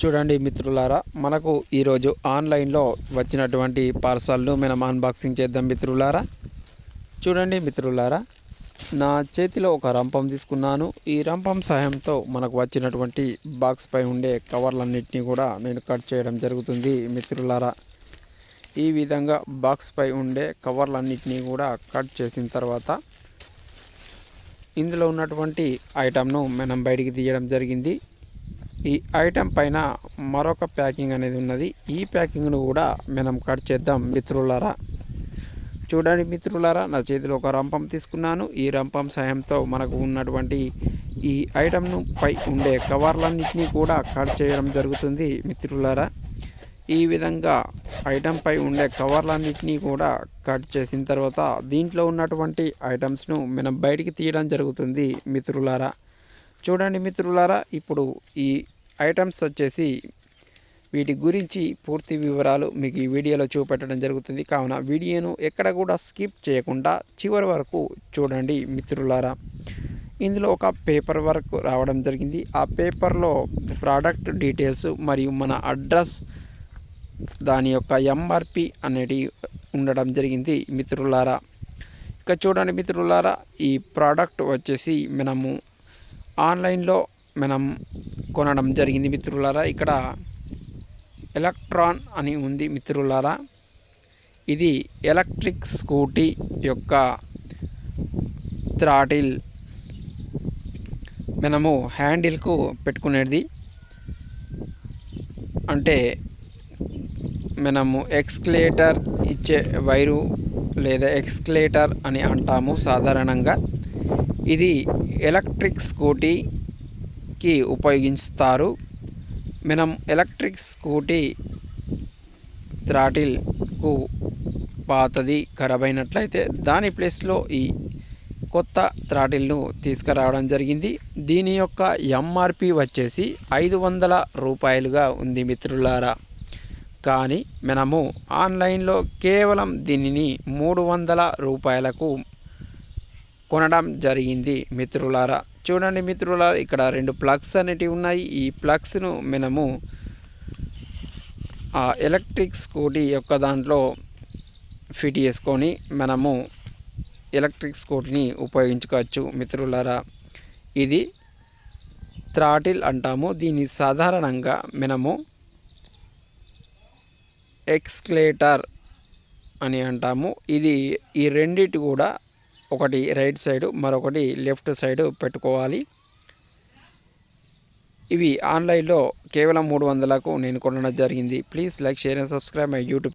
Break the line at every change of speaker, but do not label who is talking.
చూడండి మిత్రులారా మనకు ఈరోజు ఆన్లైన్లో వచ్చినటువంటి పార్సల్ను మనం అన్బాక్సింగ్ చేద్దాం మిత్రులారా. చూడండి మిత్రులారా నా చేతిలో ఒక రంపం తీసుకున్నాను. ఈ రంపం సహాయంతో మనకు వచ్చినటువంటి బాక్స్ పై ఉండే కవర్లన్నింటినీ కూడా నేను కట్ చేయడం జరుగుతుంది మిత్రులారా. ఈ విధంగా బాక్స్ పై ఉండే కవర్లన్నింటినీ కూడా కట్ చేసిన తర్వాత ఇందులో ఉన్నటువంటి ఐటమ్ను మనం బయటికి తీయడం జరిగింది. ఈ ఐటెం పైన మరొక ప్యాకింగ్ అనేది ఉన్నది. ఈ ప్యాకింగ్ను కూడా మనం కట్ చేద్దాం మిత్రులారా. చూడండి మిత్రులారా నా చేతిలో ఒక రంపం తీసుకున్నాను. ఈ రంపం సాయంతో మనకు ఉన్నటువంటి ఈ ఐటెంను పై ఉండే కవర్లన్నింటినీ కూడా కట్ చేయడం జరుగుతుంది మిత్రులారా. ఈ విధంగా ఐటెం పై ఉండే కవర్లన్నింటినీ కూడా కట్ చేసిన తర్వాత దీంట్లో ఉన్నటువంటి ఐటమ్స్ను మనం బయటికి తీయడం జరుగుతుంది మిత్రులారా. చూడండి మిత్రులారా ఇప్పుడు ఈ ఐటమ్స్ వచ్చేసి వీటి గురించి పూర్తి వివరాలు మీకు ఈ వీడియోలో చూపెట్టడం జరుగుతుంది. కావున వీడియోను ఎక్కడ కూడా స్కిప్ చేయకుండా చివరి వరకు చూడండి మిత్రులారా. ఇందులో ఒక పేపర్ వర్క్ రావడం జరిగింది. ఆ పేపర్లో ప్రోడక్ట్ డీటెయిల్స్ మరియు మన అడ్రస్ దాని యొక్క ఎంఆర్పి అనేది ఉండడం జరిగింది మిత్రులారా. ఇక చూడండి మిత్రులారా ఈ ప్రోడక్ట్ వచ్చేసి మనము ఆన్లైన్లో మనం కొనడం జరిగింది మిత్రులారా. ఇక్కడ ఎలక్ట్రాన్ అని ఉంది మిత్రులారా. ఇది ఎలక్ట్రిక్ స్కూటీ యొక్క థ్రాటిల్ మనము హ్యాండిల్కు పెట్టుకునేది. అంటే మనము ఎక్స్క్లేటర్ ఇచ్చే వైరు లేదా ఎక్స్క్లేటర్ అని అంటాము సాధారణంగా. ఇది ఎలక్ట్రిక్ స్కూటీకి ఉపయోగిస్తారు. మనం ఎలక్ట్రిక్ స్కూటీ థ్రాటిల్కు పాతది ఖరాబ్ అయినట్లయితే దాని ప్లేస్లో ఈ కొత్త త్రాటిల్ను తీసుకురావడం జరిగింది. దీని యొక్క ఎంఆర్పి వచ్చేసి ఐదు వందల రూపాయలుగా ఉంది మిత్రులారా. కానీ మనము ఆన్లైన్లో కేవలం దీనిని మూడు వందల రూపాయలకు కొనడం జరిగింది మిత్రులారా. చూడండి మిత్రులారా ఇక్కడ రెండు ప్లగ్స్ అనేటివి ఉన్నాయి. ఈ ప్లగ్స్ను మనము ఆ ఎలక్ట్రిక్ స్కూటీ యొక్క దాంట్లో ఫిట్ చేసుకొని మనము ఎలక్ట్రిక్ స్కూటీని ఉపయోగించుకోవచ్చు మిత్రులారా. ఇది త్రాటిల్ అంటాము. దీన్ని సాధారణంగా మనము ఎక్స్క్లేటర్ అని అంటాము. ఇది ఈ రెండిటి కూడా ఒకటి రైట్ సైడ్ మరొకటి లెఫ్ట్ సైడ్ పెట్టుకోవాలి. ఇవి ఆన్లైన్లో కేవలం మూడు వందలకు నేను కొనడం జరిగింది. Please like share and subscribe my YouTube